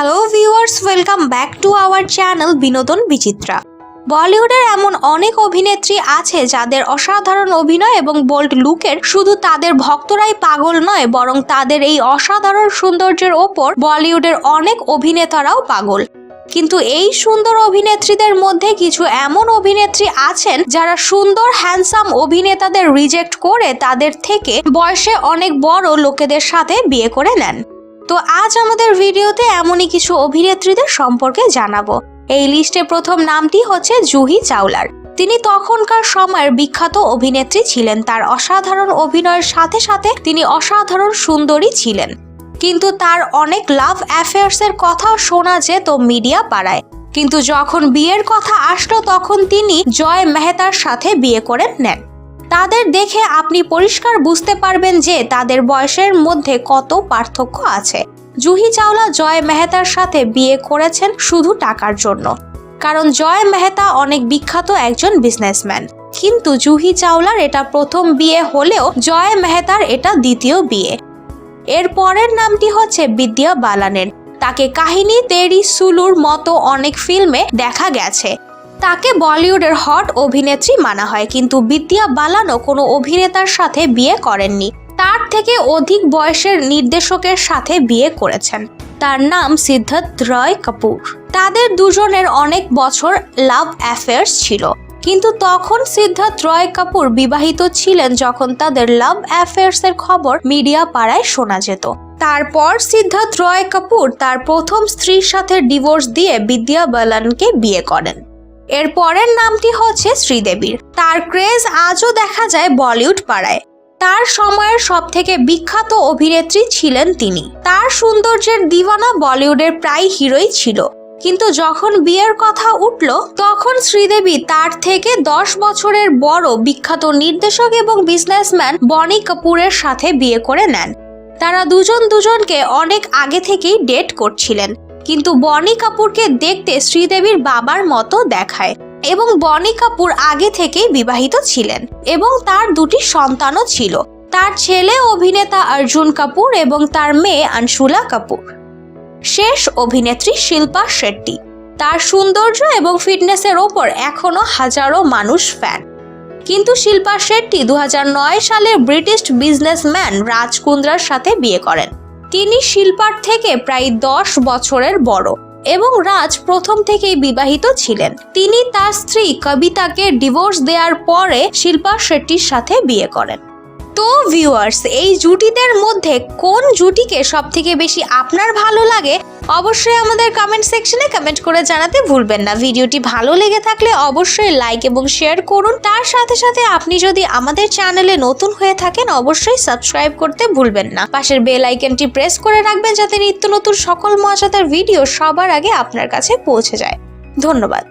Hello viewers welcome back to our channel Binodon Bichitra বলিউডের এমন অনেক অভিনেত্রী আছে যাদের অসাধারণ অভিনয় এবং বোল্ড লুকের শুধু তাদের ভক্তরাই পাগল নয়, বরং তাদের এই অসাধারণ সৌন্দর্যের ওপর বলিউডের অনেক অভিনেতারাও পাগল। কিন্তু এই সুন্দর অভিনেত্রীদের মধ্যে কিছু এমন অভিনেত্রী আছেন যারা সুন্দর হ্যান্ডসাম অভিনেতাদের রিজেক্ট করে তাদের থেকে বয়সে অনেক বড় লোকেদের সাথে বিয়ে করে নেন। তো আজ আমাদের ভিডিওতে এমনই কিছু অভিনেত্রীদের সম্পর্কে জানাব। এই লিস্টে প্রথম নামটি হচ্ছে জুহি চাওলার। তিনি তখনকার সময়ের বিখ্যাত অভিনেত্রী ছিলেন। তার অসাধারণ অভিনয়ের সাথে সাথে তিনি অসাধারণ সুন্দরী ছিলেন। কিন্তু তার অনেক লাভ অ্যাফেয়ার্সের কথাও শোনা যেত মিডিয়া পাড়ায়। কিন্তু যখন বিয়ের কথা আসলো, তখন তিনি জয় মেহতার সাথে বিয়ে করে নেন। তাদের দেখে আপনি পরিষ্কার বুঝতে পারবেন যে তাদের বয়সের মধ্যে কত পার্থক্য আছে। জুহি চাওলা জয় মেহতার সাথে বিয়ে করেছেন শুধু টাকার জন্য। কারণ জয় মেহতা অনেক বিখ্যাত একজন বিজনেসম্যান কিন্তু জুহি চাওলার এটা প্রথম বিয়ে হলেও জয় মেহতার এটা দ্বিতীয় বিয়ে। এর পরের নামটি হচ্ছে বিদ্যা বালানের। তাকে কাহিনী তেরি সুলুর মতো অনেক ফিল্মে দেখা গেছে। তাকে বলিউডের হট অভিনেত্রী মানা হয়, কিন্তু বিদ্যা বালানও কোনো অভিনেতার সাথে বিয়ে করেননি। তার থেকে অধিক বয়সের নির্দেশকের সাথে বিয়ে করেছেন। তার নাম সিদ্ধার্থ রয় কাপুর। তাদের দুজনের অনেক বছর লাভ অ্যাফেয়ার্স ছিল। কিন্তু তখন সিদ্ধার্থ রয় কাপুর বিবাহিত ছিলেন যখন তাদের লাভ অ্যাফেয়ার্সের খবর মিডিয়া পাড়ায় শোনা যেত। তারপর সিদ্ধার্থ রয় কাপুর তার প্রথম স্ত্রীর সাথে ডিভোর্স দিয়ে বিদ্যা বালানকে বিয়ে করেন। এর পরের নামটি হচ্ছে শ্রীদেবীর। তার ক্রেজ আজও দেখা যায় বলিউড পাড়ায়। তার সময়ের সব থেকে বিখ্যাত অভিনেত্রী ছিলেন তিনি। তার সৌন্দর্যের দিওয়ানা বলিউডের প্রায় হিরোই ছিল। কিন্তু যখন বিয়ের কথা উঠল, তখন শ্রীদেবী তার থেকে দশ বছরের বড় বিখ্যাত নির্দেশক এবং বিজনেসম্যান বনি কাপুরের সাথে বিয়ে করে নেন। তারা দুজন দুজনকে অনেক আগে থেকেই ডেট করছিলেন। কিন্তু বনি কাপুরকে দেখতে শ্রীদেবীর বাবার মতো দেখায় এবং বনি কাপুর আগে থেকেই বিবাহিত ছিলেন এবং তার দুটি সন্তানও ছিল। তার ছেলে অভিনেতা অর্জুন কাপুর এবং তার মেয়ে আনশুলা কাপুর। শেষ অভিনেত্রী শিল্পা শেট্টি। তার সৌন্দর্য এবং ফিটনেসের ওপর এখনও হাজারো মানুষ ফ্যান। কিন্তু শিল্পা শেট্টি দু সালে ব্রিটিশ বিজনেসম্যান রাজ কুন্দ্রার সাথে বিয়ে করেন। তিনি শিল্পার থেকে প্রায় দশ বছরের বড় এবং রাজ প্রথম থেকেই বিবাহিত ছিলেন। তিনি তার স্ত্রী কবিতাকে ডিভোর্স দেওয়ার পরে শিল্পা শেট্টির সাথে বিয়ে করেন। তো ভিউয়ার্স এই জুটিদের মধ্যে কোন জুটিকে সব থেকে বেশি আপনার ভালো লাগে, অবশ্যই আমাদের কমেন্ট সেকশনে কমেন্ট করে জানাতে ভুলবেন না। ভিডিওটি ভালো লেগে থাকলে অবশ্যই লাইক এবং শেয়ার করুন। তার সাথে সাথে আপনি যদি আমাদের চ্যানেলে নতুন হয়ে থাকেন, অবশ্যই সাবস্ক্রাইব করতে ভুলবেন না। পাশের বেল আইকনটি প্রেস করে রাখবেন যাতে নিত্য নতুন সকল মজাদার ভিডিও সবার আগে আপনার কাছে পৌঁছে যায়। ধন্যবাদ।